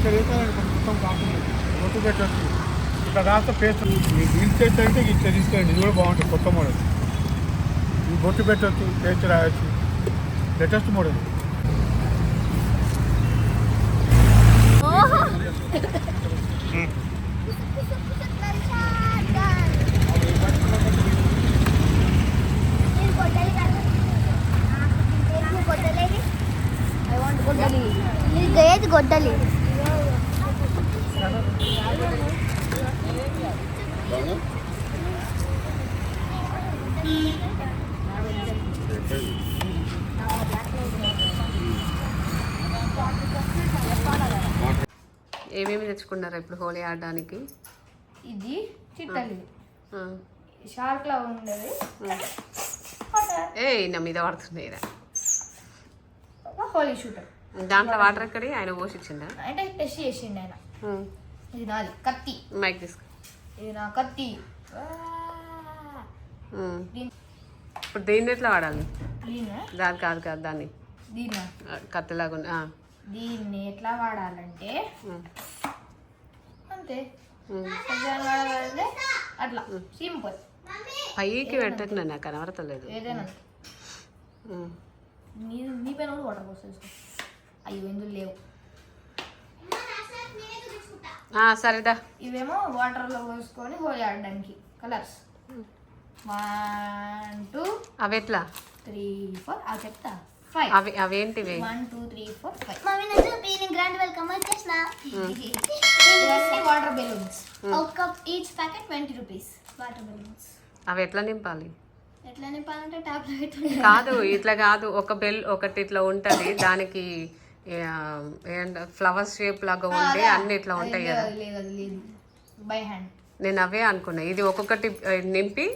ఇక్కడ చదివితే మొత్తం కాకుండా కొత్త పెట్టచ్చు ఇట్లా రాస్తే పేస్ట్ మీకు బిల్ చేస్తే అంటే ఇది తెలుసుకోండి ఇది కూడా బాగుంటుంది కొత్త మోడల్ ఈ బొట్టు పెట్టచ్చు పేస్ట్ రాయొచ్చు లేటెస్ట్ మోడల్ ఇది గొడ్డలి ఏమేమి తెచ్చుకున్నారా ఇప్పుడు హోలీ ఆడడానికి? ఇది చిట్టలి. షార్క్ లా ఉండేది. ఏ నా మీద పడుతున్నాయిరా ఒక హోలీ షూటర్. దాంట్లో వాటర్ ఎక్కడి? ఆయన పోసిచ్చిందా అంటే టెస్ట్ చేసిండు ఆయన. ఇది నాది కత్తి. మైక్ తీసుకో. ఇది నా కత్తి. ఇప్పుడు దీన్ని ఎట్లా వాడాలి? దాని కాదు కాదు దాన్ని. కత్తిలాగా. దీన్ని ఎట్లా వాడాలంటే. అంతే. వాడాలంటే అట్లా. సింపుల్. పైకి పెట్టకు నన్ను నాకు కనబడతలేదు. ఏదైనా. నీ నీ పైన కూడా వాటర్ పోసేసుకో అయ్యో ఎందుకు లేవు? సరేదా. ఇవేమో వాటర్లో పోసుకొని హోలీ ఆడడానికి. కలర్స్. వన్ టూ అవి ఎట్లా? Three four. అవి చెప్తా. ఫైవ్ అవి అవేంటివి? One two three four five mummy నన్ను నేను గ్రాండ్ వెల్కమ్ వచ్చేసిన. ఇవన్నీ వాటర్ బెలూన్స్ ఒక each packet twenty rupees water balloons అవి ఎట్లా నింపాలి? ఎట్లా నింపాలంటే కాదు ఇట్లా కాదు. ఒక బెల్ ఒకటి ఇట్లా ఉంటది. దానికి ఫ్లవర్ షేప్ లాగా ఉండి అన్ని ఇట్లా ఉంటాయి కదా. లేదు అది లేదు బై హ్యాండ్ నేను అవే అనుకున్నా. ఇది ఒక్కొక్కటి నింపి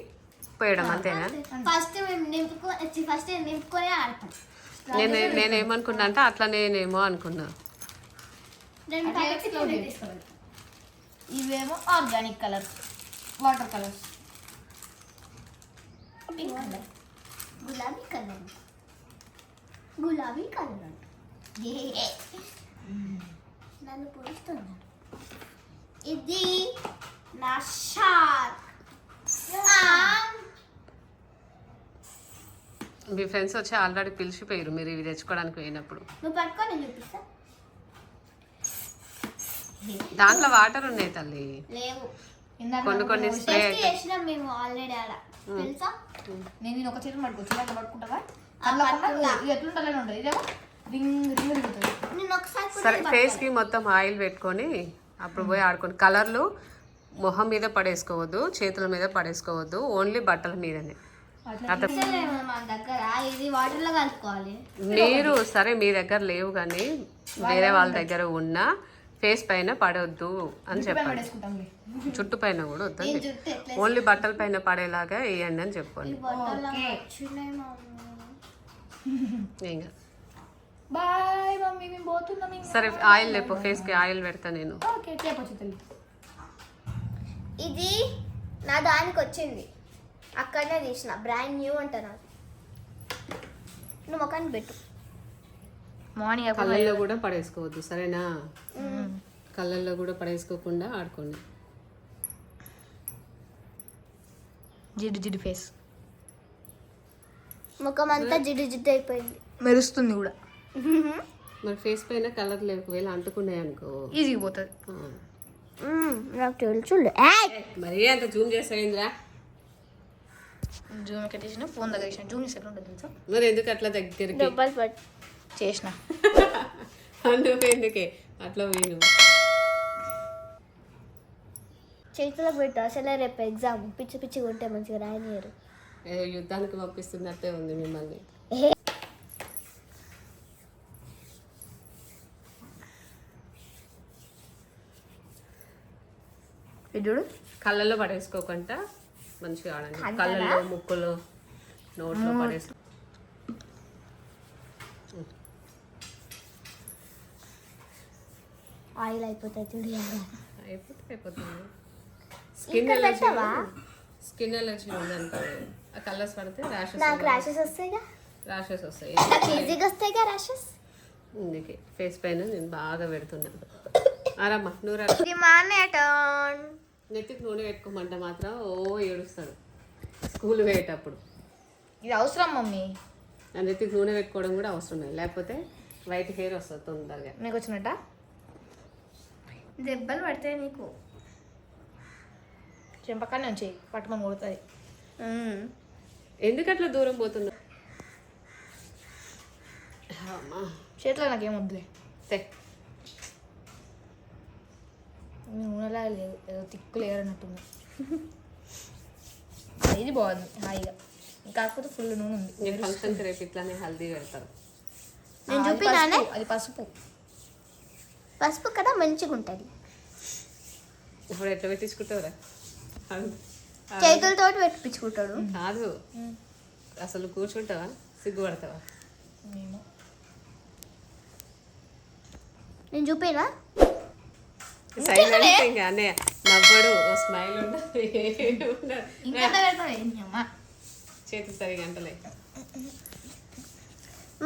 పోయడం అంతేనా? ఫస్ట్ మేము నింపుకో ఫస్ట్ నింపుకొని ఆడతాం. నేను నేను ఏమనుకున్నా అంటే అట్లా నేనేమో అనుకున్నా. ఇవేమో organic colours water colours. Pink colour. గులాబీ కలర్. గులాబీ కలర్. నన్ను పోస్తున్నాడు ఇది నా షార్క్ మీ ఫ్రెండ్స్ వచ్చి ఆల్రెడీ పిలిచిపోయారు మీరు ఇవి తెచ్చుకోవడానికి పోయినప్పుడు. దాంట్లో వాటర్ ఉన్నాయి తల్లి. కొన్ని కొన్ని స్ప్రే టెస్ట్ చేసినాం మేము ఆల్రెడీ ఆడ తెలుసా? నేను నేను ఒక చేతి పట్టుకోవచ్చు ఇలా పట్టుకుంటావా? అట్లా ఇది ఎట్లుంటానే ఉంటుంది ఇదేమో రింగ్ రింగ్ తిరుగుతుంది. నేను ఒకసారి కూడా సరే ఫేస్కి మొత్తం ఆయిల్ పెట్టుకొని అప్పుడు పోయి ఆడుకోండి కలర్లు మొహం మీద పడేసుకోవద్దు చేతుల మీద పడేసుకోవద్దు ఓన్లీ బట్టల మీదనే. మీరు సరే మీ దగ్గర లేవు కానీ వేరే వాళ్ళ దగ్గర ఉన్నా ఫేస్ పైన పడవద్దు అని చెప్పండి. చుట్టు పైన కూడా వద్దండి ఓన్లీ బట్టల పైన పడేలాగా వేయండి అని చెప్పండి. సరే ఆయిల్ లేపు ఫేస్కి ఆయిల్ పెడతా నేను. ఓకే చెప్పొచ్చు తల్లి. ఇది నా దానికి వచ్చింది. అక్కడనే తీసిన. బ్రాండ్ న్యూ అంట నాకు నువ్వు మొక్కని పెట్టు. మార్నింగ్ కళ్ళల్లో కూడా పడేసుకోవద్దు సరేనా? కళ్ళల్లో కూడా పడేసుకోకుండా ఆడుకోండి. జిడ్డు జిడ్డు ఫేస్ ముఖం అంతా జిడ్డు జిడ్డు అయిపోయింది. మెరుస్తుంది కూడా. మరి ఫేస్ పైన కలర్ లేకపోతే అంటుకున్నాయి అనుకో. ఈజీగా పోతుంది. నాకు తెలుసు మరి అంత జూమ్ చేస్తాయిందిరా జూమ్ ఎక్కడ తీసిన ఫోన్ దగ్గర తీసిన జూమ్ చేసి ఎక్కడ తెలుసా? మరి ఎందుకు అట్లా దగ్గరికి? డబ్బలు పట్టు చేసిన. అందుకు ఎందుకే? అట్లా వేను చేతిలో పెట్టు అసలే రేపు ఎగ్జామ్ పిచ్చి పిచ్చి కొట్టే మంచిగా రాయనియరు. ఏదో యుద్ధానికి పంపిస్తున్నట్టే ఉంది మిమ్మల్ని. ఇది చూడు. కళ్ళల్లో పడేసుకోకుండా మంచిగా ఆడండి. కళ్ళల్లో ముక్కులో నోట్లో పడేసుకో ఆయిల్ అయిపోతుంది చూడు అయిపోతే అయిపోతుంది. Skin allergy? స్కిన్ ఎలర్జీ ఉందనుకో ఆ కలర్స్ పడితే ర్యాషెస్ నాకు ర్యాషెస్ వస్తాయిగా ర్యాషెస్ వస్తాయి. నాకు ఈజీగా వస్తాయి కదా ర్యాషెస్. ఇందుకే. ఫేస్ పైన నేను బాగా పెడుతున్నాను ఆరమ్మా నువ్వు రా నెత్తికి నూనె పెట్టుకోమంటే మాత్రం ఓ ఏడుస్తాడు. స్కూల్ పోయేటప్పుడు. ఇది అవసరం మమ్మీ? ఆ నెత్తికి నూనె పెట్టుకోవడం కూడా అవసరమే లేకపోతే వైట్ హెయిర్ వస్తుంది తొందరగా. నీకు వచ్చినట్ట? దెబ్బలు పడతాయి నీకు చెంపకాన్ని వచ్చి పట్టుకొని కొడుతుంది. ఎందుకు అట్లా దూరం పోతున్నా? చేతిలో నాకేం వద్దులే. తే. నూనెలా లేదు ఏదో తిక్కు లేరు అన్నట్టుంది ఇది బాగుంది హాయిగా. కాకపోతే ఫుల్ నూనె ఉంది. ఫంక్షన్కి రేపు ఇట్లానే హల్దీ పెడతారు నేను అది చూపినానే పసుపు, అది పసుపు. పసుపు కదా మంచిగా ఉంటుంది. ఇప్పుడు ఎట్లా పెట్టించుకుంటావురా? అది- చేతులతో పెట్టించుకుంటాడు. కాదు. అసలు కూర్చుంటావా? సిగ్గుపడతావా? నేను చూపినా? సైలెంట్ ఇంకా నవ్వడు స్మైల్ చేతి సరిగా అంటలే.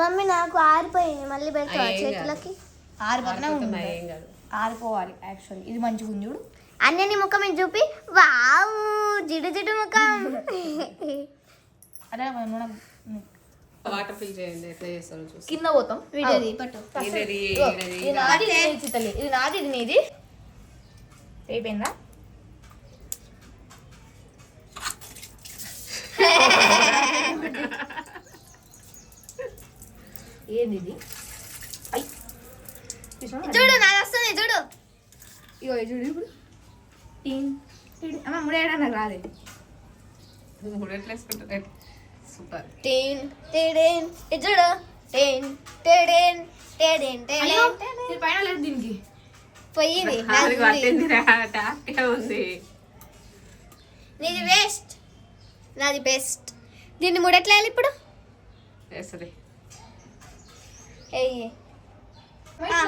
మమ్మీ నాకు ఆరిపోయింది మళ్ళీ కాదు. చేతులకి? ఆరిపోతూనే ఆరిపోతున్నా, ఉంది. ఏం కాదు. ఆరిపోవాలి యాక్చువల్లీ ఇది మంచిగా ఉంది చూడు. అన్నని ముఖం ఇది చూపి వావ్ జిడు జిడు ముఖం. అదే వాటర్ ఫిల్ చేయండి ఎట్లా చేస్తారో చూసి కింద పోతాం. పట్టు. నాది నీది ఇది నాది ఇది నీది. అయిపోయిందా? ఏంది ఇది? చూడు నాది వస్తుంది చూడు. ఇగో చూడు ఇప్పుడు. అమ్మ ముడేయడా నాకు రాదే సూపర్. టేన్ టేడేన్. చూడు. టేన్ టేడేన్ టేడేన్ టేడేన్ పైన లేదు దీనికి. పోయింది. అది నాది ఉంది. వేస్ట్ నాది బెస్ట్ దీన్ని ముడట్లేదు ఇప్పుడు? వేస్తుంది. ఏయ్.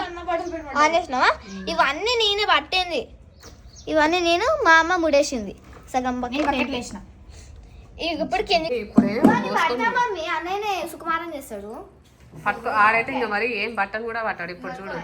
అన్న బట్టలు పెట్టి ఆన్ చేసినావా ఇవన్నీ నేనే పట్టింది. ఇవన్నీ నేను మా అమ్మ ముడేసింది. సగం బకెట్ ఇప్పుడు కింద ఇప్పుడే మమ్మీ. అన్నయ్యనే సుకుమారం చేస్తాడు. పట్టుకో ఆడైతే ఇంకా మరి ఏం బట్టన్ కూడా పట్టాడు ఇప్పుడు చూడు.